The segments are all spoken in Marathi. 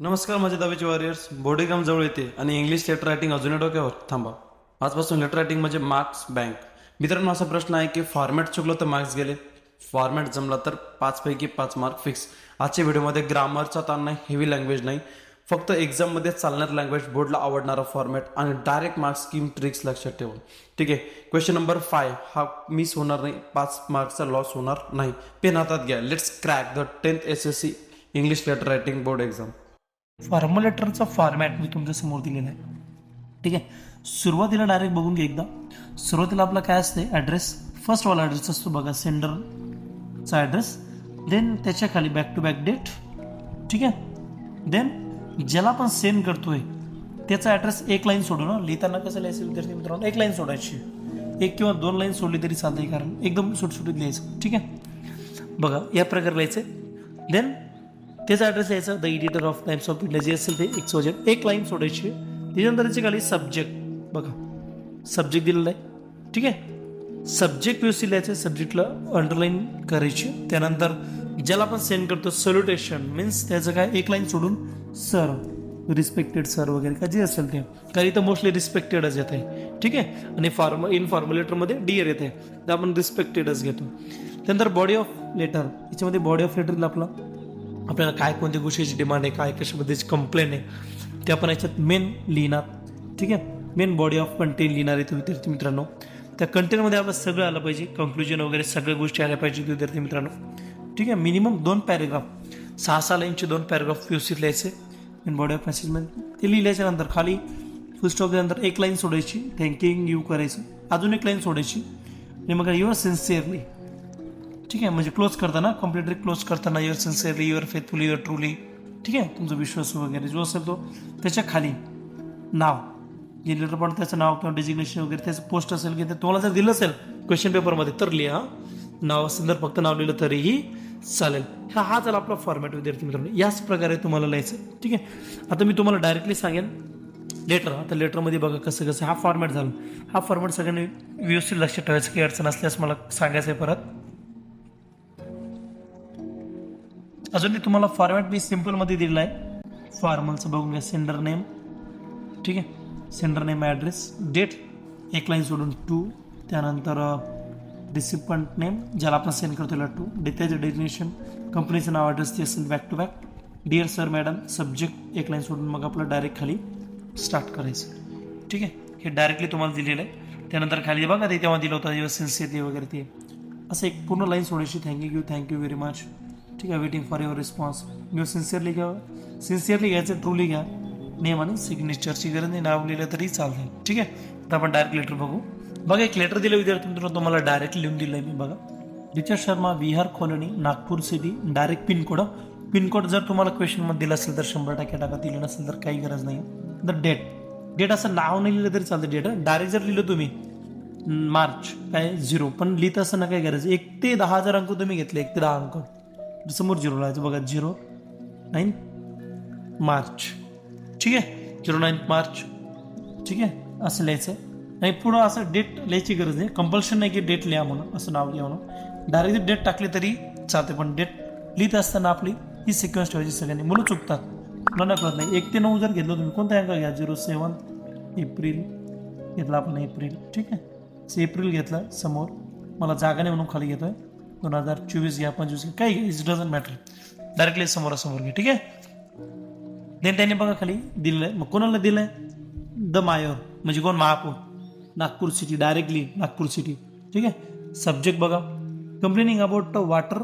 नमस्कार माझे दावेचे वॉरियर्स. बोडेगाम जवळ येते आणि इंग्लिश लेटर रायटिंग अजून डोक्यावर थांबा. आजपासून लेटर रायटिंग म्हणजे मार्क्स बँक मित्रांनो असा प्रश्न आहे की फॉर्मॅट चुकलं तर मार्क्स गेले. फॉर्मॅट जमला तर पाचपैकी पाच मार्क फिक्स आजच्या व्हिडिओमध्ये ग्रामरचा ताण नाही हेवी लँग्वेज नाही. फक्त एक्झाममध्ये चालणार लँग्वेज बोर्डला आवडणारा फॉर्मॅट आणि डायरेक्ट मार्क्स स्कीम ट्रिक्स लक्षात ठेवून ठीक आहे? क्वेश्चन नंबर फाय हा मिस होणार नाही पाच मार्क्सचा लॉस होणार नाही. पेन हातात घ्या. Let's crack the tenth S S C English letter writing board exam फॉर्म्युलेटरचा format मी तुमच्यासमोर दिलेला आहे. ठीक आहे? सुरुवातीला डायरेक्ट बघून घे एकदा. सुरुवातीला आपला काय असते ॲड्रेस फर्स्टवाला ॲड्रेस असतो बघा सेंडरचा ॲड्रेस देन त्याच्याखाली बॅक टू बॅक डेट ठीक आहे? देन ज्याला आपण सेंड करतोय त्याचा ॲड्रेस एक लाईन सोडू ना लिहिताना कसं लिहायचं विद्यार्थी मित्रांनो? एक लाईन सोडायची. एक किंवा दोन लाईन सोडली तरी चालते कारण एकदम सुटसुटीत लिहायचं. ठीक आहे? बघा या प्रकारे लिहायचं देन त्याचा ॲड्रेस यायचा. The editor of Times of India जे असेल ते एक सोजन एक लाईन सोडायची. त्याच्यानंतर त्याची खाली सब्जेक्ट बघा. सब्जेक्ट दिलेला आहे. ठीक आहे? सब्जेक्ट व्यवस्थित लिहायचं सब्जेक्टला अंडरलाईन करायची. त्यानंतर ज्याला आपण सेंड करतो सल्युटेशन मीन्स त्याचं काय? एक लाईन सोडून सर रिस्पेक्टेड सर वगैरे का जे असेल ते. कारण इथं मोस्टली रिस्पेक्टेडच येत आहे ठीक आहे? आणि फॉर्म इनफॉर्मल लेटरमध्ये डिअर आहे तर आपण रिस्पेक्टेडच घेतो. त्यानंतर बॉडी ऑफ लेटर याच्यामध्ये बॉडी ऑफ लेटर आपला आपल्याला काय कोणत्या गोष्टीची डिमांड आहे काय कशा पद्धतीची आहे ते आपण याच्यात मेन लिहिणार. ठीक आहे? मेन बॉडी ऑफ कंटेन लिहिणार आहे तुम्ही विद्यार्थी मित्रांनो. त्या कंटेनमध्ये आपलं सगळं आलं पाहिजे कंक्लुजन वगैरे सगळ्या गोष्टी आल्या पाहिजे विद्यार्थी मित्रांनो. ठीक आहे? मिनिमम दोन पॅरेग्राफ सहा सहा लाईनचे दोन पॅरेग्राफ व्यवस्थित लिहायचे. मेन बॉडी ऑफ मेसेजमध्ये ते लिहिल्याच्या नंतर खाली फुल स्टॉपच्या नंतर एक लाईन सोडायची थँकिंग यू करायचं. अजून एक लाईन सोडायची. आणि मग युअर सिन्सिअरली ठीक आहे? म्हणजे क्लोज करताना कम्प्लिटली क्लोज करताना your sincerely your faithfully your truly ठीक आहे? तुमचा विश्वास वगैरे जो असेल तो त्याच्याखाली. नाव जे लेटर पण त्याचं नाव किंवा डेजिग्नेशन वगैरे त्याचं पोस्ट असेल की ते तुम्हाला जर दिलं असेल क्वेश्चन पेपरमध्ये तर लिहा. नाव असेल तर फक्त नाव लिहिलं तरीही चालेल. हा हा झाला आपला फॉर्मॅट विद्यार्थी मित्रांनो. याच प्रकारे तुम्हाला लिहायचं ठीक आहे? आता मी तुम्हाला डायरेक्टली सांगेन लेटर आता लेटरमध्ये बघा कसं कसं हा फॉर्मॅट झाला. हा फॉर्मॅट सगळ्यांनी व्यवस्थित लक्षात ठेवायचं काही अडचण असल्यास मला सांगायचं आहे परत. अजून ते तुम्हाला फॉर्मॅट मी सिम्पलमध्ये दिलेला आहे. फॉर्मलचं बघून घ्या सेंडर नेम ठीक आहे? सेंडर नेम ॲड्रेस डेट एक लाईन सोडून टू त्यानंतर uh, रिसिपंट नेम ज्याला आपण सेंड करतो त्याला टू डे त्याचं कंपनीचं नाव ॲड्रेस ते असेल back to back dear sir madam subject एक लाईन सोडून मग आपलं डायरेक्ट खाली स्टार्ट करायचं. ठीक आहे? हे डायरेक्टली तुम्हाला दिलेलं आहे. त्यानंतर खाली बघा ते तेव्हा दिलं होतं युअर सिन्सिअरली वगैरे ते. असं एक पूर्ण लाईन सोडायची. थँक्यू थँक्यू व्हेरी मच ठीक आहे वेटिंग फॉर युअर रिस्पॉन्स मी सिन्सिअरली घ्या सिन्सिअरली घ्यायचं ट्रूली घ्या. नेम आणि सिग्नेचरची गरज नाही नाव लिहिलं तरी चालते ठीक आहे? आता आपण डायरेक्ट लेटर बघू. बघा एक लेटर दिलं विद्यार्थी मित्रांनो तुम्हाला डायरेक्ट लिहून दिलं आहे मी बघा. Richa Sharma Vihar colony Nagpur city direct pincode pincode जर तुम्हाला क्वेश्चनमध्ये दिलं असेल तर शंभर टक्के टाका. दिलं नसेल तर काही गरज नाही. तर डेट डेट असं नाव नाही लिहिलं तरी चालतं डेट डायरेक्ट जर लिहिलं तुम्ही मार्च काय झिरो पण लिहित असं ना काय गरज. एक ते दहा हजार अंक तुम्ही घेतले एक ते दहा अंक. समोर झिरो लावायचं बघा झिरो नाईन मार्च ठीक आहे? झिरो नाईन मार्च ठीक आहे? असं लिहायचं. नाही पुढं असं डेट लिहायची गरज नाही. कंपल्शन नाही की डेट लिहा म्हणून असं नाव लिहा म्हणून. डायरेक्ट डेट टाकली तरी चालते पण डेट लिहित असताना आपली ही सिक्वेन्स ठेवायची सगळ्यांनी. मुलं चुकतात. मुलांना कळत नाही. एक ते नऊ जर घेतलं तुम्ही कोणता अंक घ्या? झिरो सेवन एप्रिल घेतला आपण एप्रिल ठीक आहे? एप्रिल घेतला समोर. मला जागा नाही म्हणून खाली घेतोय. दोन हजार चोवीस घ्या पंचवीस घ्या काही इट डझंट मॅटर डायरेक्टली समोरासमोर घ्या ठीक आहे? देन त्यांनी बघा खाली दिलेलं आहे. मग कोणाला दिलं आहे द मायोर म्हणजे कोण? महापौर. Nagpur city directly Nagpur city ठीक आहे? सब्जेक्ट बघा. Complaining about water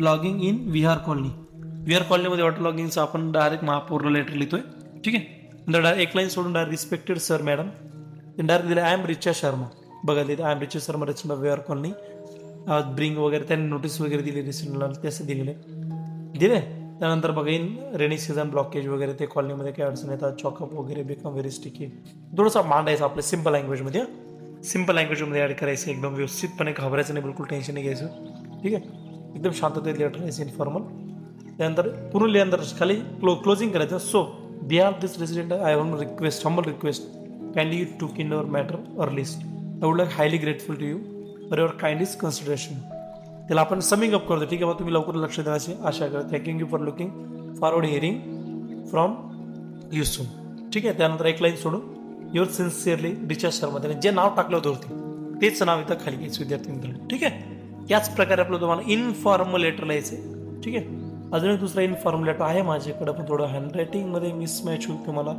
logging in Vihar colony Vihar कॉलनीमध्ये वॉटर लॉगिंगचं आपण डायरेक्ट महापौरला लेटर लिहितोय. ठीक आहे? डायरेक्ट एक लाईन सोडून direct respected sir madam direct दिलं आय एम रिचा शर्मा बघा दिलं I am Richa Sharma restaurant Vihar colony bring वगैरे त्यांनी नोटीस वगैरे दिली रिसेंटला ते असं दिलेले दिले त्यानंतर बघा इन रेनी सीझन ब्लॉकेज वगैरे ते कॉलनीमध्ये काही अडचण येतात चॉकअप वगैरे बिकम व्हेरी स्टिकी थोडंसं मांडायचं आपल्या सिंपल लँग्वेजमध्ये सिंपल लँग्वेजमध्ये ॲड करायचं एकदम व्यवस्थितपणे घाबरायचं नाही बिलकुल टेन्शन नाही घ्यायचं. ठीक आहे? एकदम शांततेत लेटर करायचं इन्फॉर्मल त्यानंतर पूर्ण लिहिल्यानंतर खाली क्लो क्लोजिंग करायचं. So Bihar this resident I one request humble request kindly to kin our matter earliest I would like highly grateful to you for your kindliest consideration त्याला आपण समिंग अप करतो. ठीक आहे बा तुम्ही लवकर लक्ष देण्याची आशा करतो. Thank you you for looking forward hearing from you soon ठीक आहे त्यानंतर एक लाईन सोडून युअर सिन्सिअरली रिचार्ज शर्मा त्याने जे नाव टाकलं होतं वरती तेच नाव इथं खाली घ्यायचं विद्यार्थी मित्रांनो. ठीक आहे? याच प्रकारे आपलं तुम्हाला इनफॉर्मल लेटर लिहायचं आहे ठीक आहे? अजून एक दुसरा इनफॉर्मल लेटर आहे माझ्याकडं पण थोडं हँडरायटिंगमध्ये मिसमॅच होईल तुम्हाला.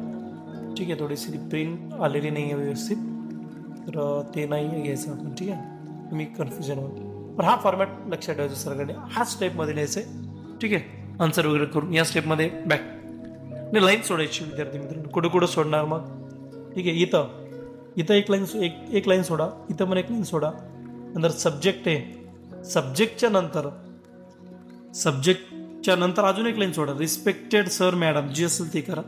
ठीक आहे थोडीशी प्रिंट आलेली नाही आहे व्यवस्थित. तर ते नाही घ्यायचं आपण. ठीक आहे? तुम्ही कन्फ्युजन होईल पण हा फॉर्मॅट लक्षात ठेवायचा सरकारने. हा स्टेपमध्ये लिहायचं आहे ठीक आहे? आन्सर वगैरे करून या स्टेपमध्ये बॅक नाही लाईन सोडायची विद्यार्थी मित्रांनो. कुठं कुठं सोडणार मग? ठीक आहे इथं. इथं एक लाईन एक एक लाईन सोडा. इथं पण एक लाईन सोडा. नंतर सब्जेक्ट आहे. सब्जेक्टच्या नंतर सब्जेक्टच्या नंतर अजून एक लाईन सोडा. रिस्पेक्टेड सर मॅडम जी असेल ते करा.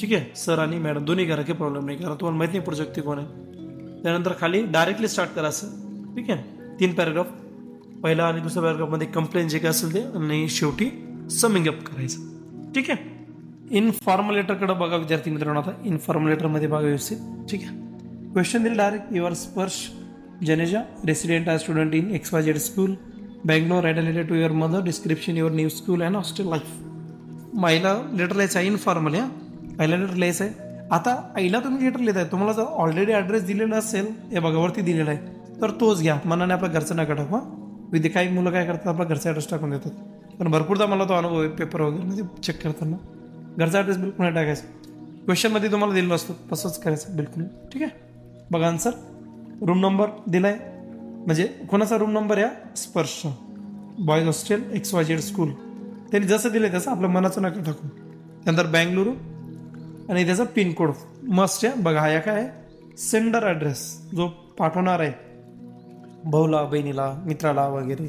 ठीक आहे? सर आणि मॅडम दोन्ही करा काही प्रॉब्लेम नाही करा. तुम्हाला माहीत नाही प्रोजेक्ट कोण आहे. त्यानंतर खाली डायरेक्टली स्टार्ट करा असं ठीक आहे? तीन पॅराग्राफ पहिला आणि दुसऱ्या पॅराग्राफमध्ये कंप्लेन जे काय असेल ते आणि शेवटी समिंग अप करायचं. ठीक आहे? इनफॉर्मल लेटरकडे बघा विद्यार्थी मित्रांनो आता. इनफॉर्मल लेटरमध्ये बघा व्यवस्थित. ठीक आहे? क्वेश्चन दिले direct your Sparsh Janeja resident are student in X Y Z school Bangalore related to your mother description your new school and hostel life महिला लेटर लिहायचं आहे इनफॉर्मल या? पहिला लेटर लिहायचं आहे. आता आईला तुम्ही लेटर लिहित आहे तुम्हाला जर ऑलरेडी ॲड्रेस दिलेला असेल हे बघा वरती दिलेला आहे. तर तोच घ्या. मनाने आपल्या घरचं नका टाकू हां. विद्य काही मुलं काय करतात आपला घरचा ॲड्रेस टाकून देतात. पण भरपूरदा मला तो अनुभव आहे पेपर वगैरे चेक करताना. घरचा ॲड्रेस बिलकुल नाही टाकायचा. क्वेश्चनमध्ये तुम्हाला दिलेलं असतो तसंच करायचं बिलकुल. ठीक आहे? बघा आन्सर रूम नंबर दिलाय. म्हणजे कोणाचा रूम नंबर या Sparsh. Boys hostel X Y Z school त्यांनी जसं दिलं तसं आपल्या मनाचं नका टाकू. त्यानंतर बँगलुरू आणि त्याचा पिनकोड मस्ट आहे. बघा हा काय आहे. सेंडर ॲड्रेस जो पाठवणार आहे. भाऊला बहिणीला मित्राला वगैरे.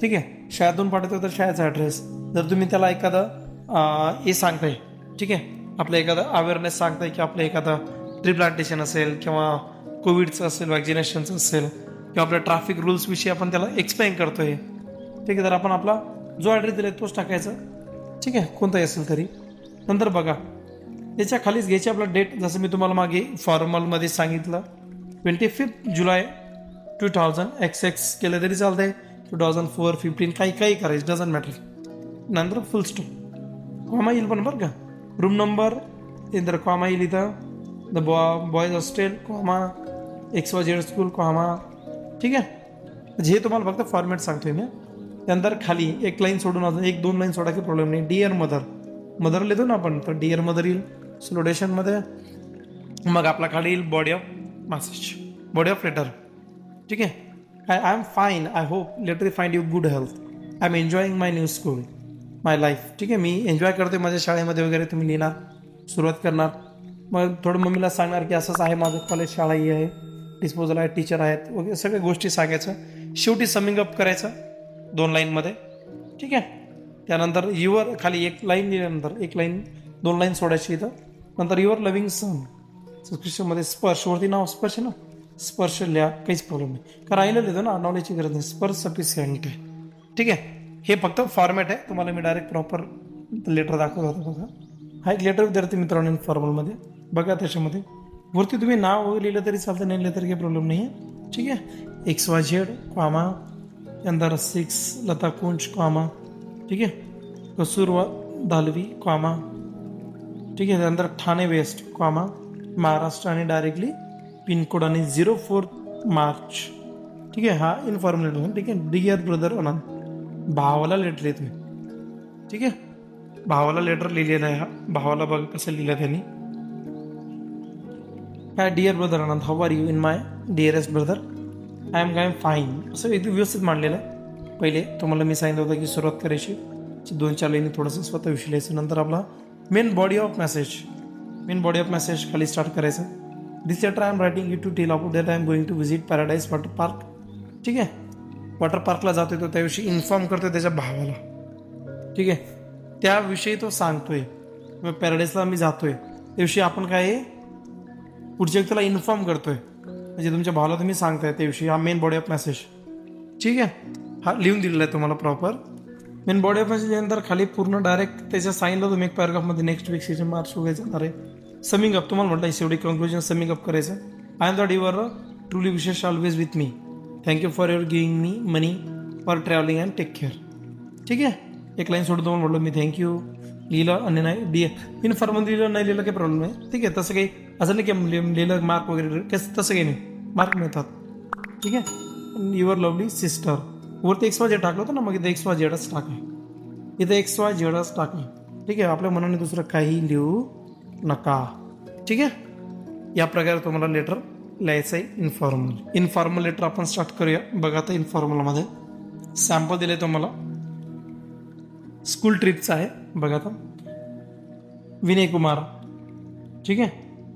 ठीक आहे? शाळेतून पाठवतो तर शाळेचा ॲड्रेस जर तुम्ही त्याला एखादं हे सांगताय ठीक आहे? आपलं एखादं अवेअरनेस सांगताय की आपलं एखादं ट्रिप्लांटेशन असेल किंवा कोविडचं असेल वॅक्सिनेशनचं असेल किंवा आपल्या ट्रॅफिक रूल्सविषयी आपण त्याला एक्सप्लेन करतोय. ठीक आहे? तर आपण आपला जो ॲड्रेस दिला तोच टाकायचा. ठीक आहे? कोणताही असेल तरी. नंतर बघा. याच्या खालीच घ्यायची आपला डेट जसं मी तुम्हाला मागे फॉर्मलमध्ये सांगितलं twenty fifth July two thousand X X केलं तरी चालतंय टू थाउजंड फोर फिफ्टीन काही काही करायचं डझन मॅटर नंतर फुल स्टॉप कॉमा येईल पण बरं का रूम नंबर नंतर कॉमा येईल इथं the bo boys hostel comma X Y Z school comma ठीक आहे हे तुम्हाला फक्त फॉर्मॅट सांगतोय मी त्यानंतर खाली एक लाईन सोडून अजून एक दोन लाईन सोडा काही प्रॉब्लेम नाही। डिअर मदर मदर लिहितो ना आपण तर डिअर मदर येईल स्लोडेशनमध्ये मग आपला खाली येईल body of message body of letter ठीक आहे? I I am fine I hope letter find you good health I am enjoying my new school my life ठीक आहे? मी एन्जॉय करते माझ्या शाळेमध्ये वगैरे तुम्ही लिहिणार सुरुवात करणार. मग थोडं मम्मीला सांगणार की असंच आहे माझं कॉलेज शाळा ही आहे डिस्पोजल आहे टीचर आहेत वगैरे सगळ्या गोष्टी सांगायचं. शेवटी समिंग अप करायचं दोन लाईनमध्ये ठीक आहे? त्यानंतर युअर खाली एक लाईन दिल्यानंतर एक लाईन दोन लाईन सोडायची इथं. नंतर युअर लव्हिंग सन सबस्क्रिप्शनमध्ये स्पर्शवरती नाव स्पर्श आहे ना? स्पर्श लिहा काहीच प्रॉब्लेम नाही. कारण आईला लिहितो ना नॉलेजची गरज नाही. स्पर्श सफिशियंट आहे ठीक आहे? हे फक्त फॉर्मॅट आहे. तुम्हाला मी डायरेक्ट प्रॉपर लेटर दाखवत होतो बघा. हा एक लेटर विद्यार्थी मित्रांनो फॉर्मलमध्ये बघा त्याच्यामध्ये. वरती तुम्ही नाव वगैरे लिहिलं तरी चालतं नाही लिहिलं तरी काही प्रॉब्लेम नाही आहे ठीक आहे? एक्स वाय झेड कॉमा त्यानंतर सिक्स लता कुंज कॉमा ठीक आहे? कसूरवा दालवी कॉमा ठीक आहे? त्यानंतर ठाणे वेस्ट कॉमा महाराष्ट्र आणि डायरेक्टली पिनकोड आणि झिरो फोर मार्च. ठीक आहे हा इन्फॉर्मल लेटर ठीक आहे. डिअर ब्रदर अनंत भावाला लेटर येतो ठीक आहे? भावाला लेटर लिहिलेलं आहे हा. भावाला बघ कसं लिहिलं त्यांनी. काय dear brother Anant how are you in my dearest brother I am guy fine असं एकदम व्यवस्थित मांडलेलं आहे. पहिले तुम्हाला मी सांगितलं होतं की सुरुवात करायची. दोन चार लाईनी थोडंसं स्वतःविषयी लिहायचं. नंतर आपला main body of message main body of message खाली स्टार्ट करायचं. This letter I am writing you to tell about that I am going to visit paradise water park ठीक आहे? वॉटर पार्कला जातो तो त्याविषयी इन्फॉर्म करतो त्याच्या भावाला. ठीक आहे? त्याविषयी तो सांगतोय. मग पॅराडाईजला मी जातोय. त्याविषयी आपण काय आहे, पुढच्या व्यक्तीला इन्फॉर्म करतोय. म्हणजे तुमच्या भावाला तुम्ही सांगताय त्याविषयी. हा मेन बॉडी ऑफ मेसेज ठीक आहे? हा लिहून दिलेला आहे तुम्हाला proper main body of message नंतर खाली पूर्ण डायरेक्ट त्याच्या साईनला तुम्ही एक पॅराग्राफमध्ये नेक्स्ट वीक सीजन मार्च वगैरे जाणार आहे. समिंग अप तुम्हाला म्हटलं शेवटी कन्क्लुजन समिंग अप करायचं. I am that your truly विशेष always with me thank you for your giving me money for travelling and take care ठीक आहे? एक लाईन सोडून तुम्हाला म्हटलं मी थँक्यू लिहिलं आणि नाही डी इनफॉर्मल लिहिलं नाही लिहिलं काही प्रॉब्लेम नाही. ठीक आहे? तसं काही असं नाही की लिह- लिहिलं मार्क वगैरे कसं तसं काही नाही. मार्क मिळतात. ठीक आहे? युअर लवली सिस्टर वरती एक्स वाय झेड टाकलं होतं ना मग इथं एक्स वाय झेडच टाका. इथं एक्स वाय झेडच टाका. ठीक आहे? आपल्या मनाने दुसरं काही लिहू नका. ठीक आहे? या प्रकारे तुम्हाला लेटर लिहायचं आहे इन्फॉर्मल इन्फॉर्मल लेटर आपण स्टार्ट करूया. बघा आता इन्फॉर्मलमध्ये सॅम्पल दिले तुम्हाला. स्कूल ट्रिपचं आहे. बघा आता. विनय कुमार. ठीक आहे?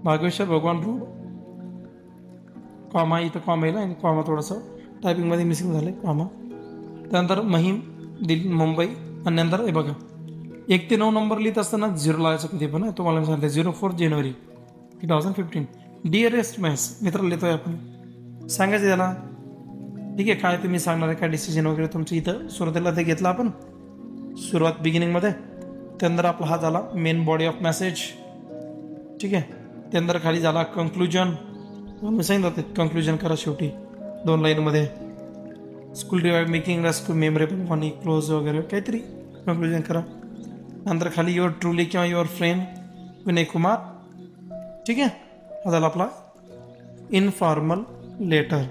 भागेश्वर भगवान रोड कॉमा इथं कॉमा येईल आणि कॉमा थोडंसं टायपिंगमध्ये मिसिंग झालं आहे कॉमा त्यानंतर महिम दिल्ली मुंबई. आणि नंतर हे बघा. एक ते नऊ नंबर लिहित असताना झिरो लावायचं कधी पण तुम्हाला मी सांगते zero four January two thousand fifteen dearest maths मित्र लिहितोय आपण. सांगायचं त्याला. ठीक आहे काय तुम्ही सांगणार आहे काय डिसिजन वगैरे तुमचं इथं? सुरुवातीला ते घेतलं आपण. सुरुवात बिगिनिंगमध्ये त्यानंतर आपला हा झाला मेन बॉडी ऑफ मेसेज ठीक आहे त्यानंतर खाली झाला कन्क्लुजन मी सांगितलं ते कन्क्लुजन करा शेवटी. दोन लाईनमध्ये school revive making rescue memorable funny close वगैरे. काहीतरी कन्क्लुजन करा. नंतर खाली युअर ट्रुली किंवा युअर फ्रेंड विनय कुमार. ठीक आहे? हा झाला आपला इनफॉर्मल लेटर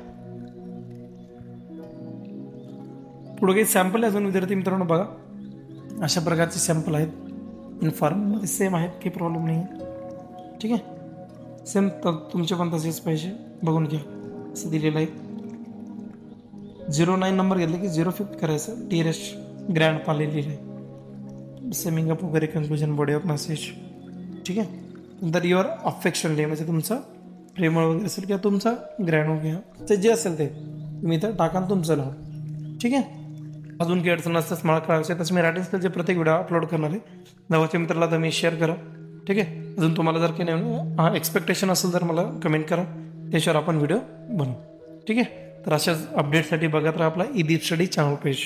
पुढे काही सॅम्पल आहे अजून विद्यार्थी मित्रांनो बघा. अशा प्रकारचे सॅम्पल आहेत. इन्फॉर्मलमध्ये सेम आहेत काही प्रॉब्लेम नाही आहे ठीक आहे? सेम त तुमचे पण तसेच पाहिजे. बघून घ्या. असं दिलेलं आहे. झिरो नाईन नंबर घेतले की झिरो फिफ्ट करायचं. डिअरेस्ट ग्रँड पाले लिहिलं आहे सेमिंग अप वगैरे कन्क्लुजन बॉडी ऑफ मेसेज ठीक आहे? नंतर युअर अफेक्शन डे म्हणजे तुमचं प्रेमळ वगैरे असेल किंवा तुमचा ग्रॅनो घ्या ते जे असेल ते तुम्ही इथं टाकाल तुमचं लावा. ठीक आहे? अजून काही अडचण असतात मला करायचं तसं मी रायटिंग स्किलचे प्रत्येक व्हिडिओ अपलोड करणार आहे. नवाच्या मित्राला तुम्ही शेअर करा. ठीक आहे? अजून तुम्हाला जर काही नाही एक्सपेक्टेशन असेल तर मला कमेंट करा. त्याच्यावर आपण व्हिडिओ बनवू. ठीक आहे? तर अशाच अपडेटसाठी बघत राहा आपला E Deep study channel page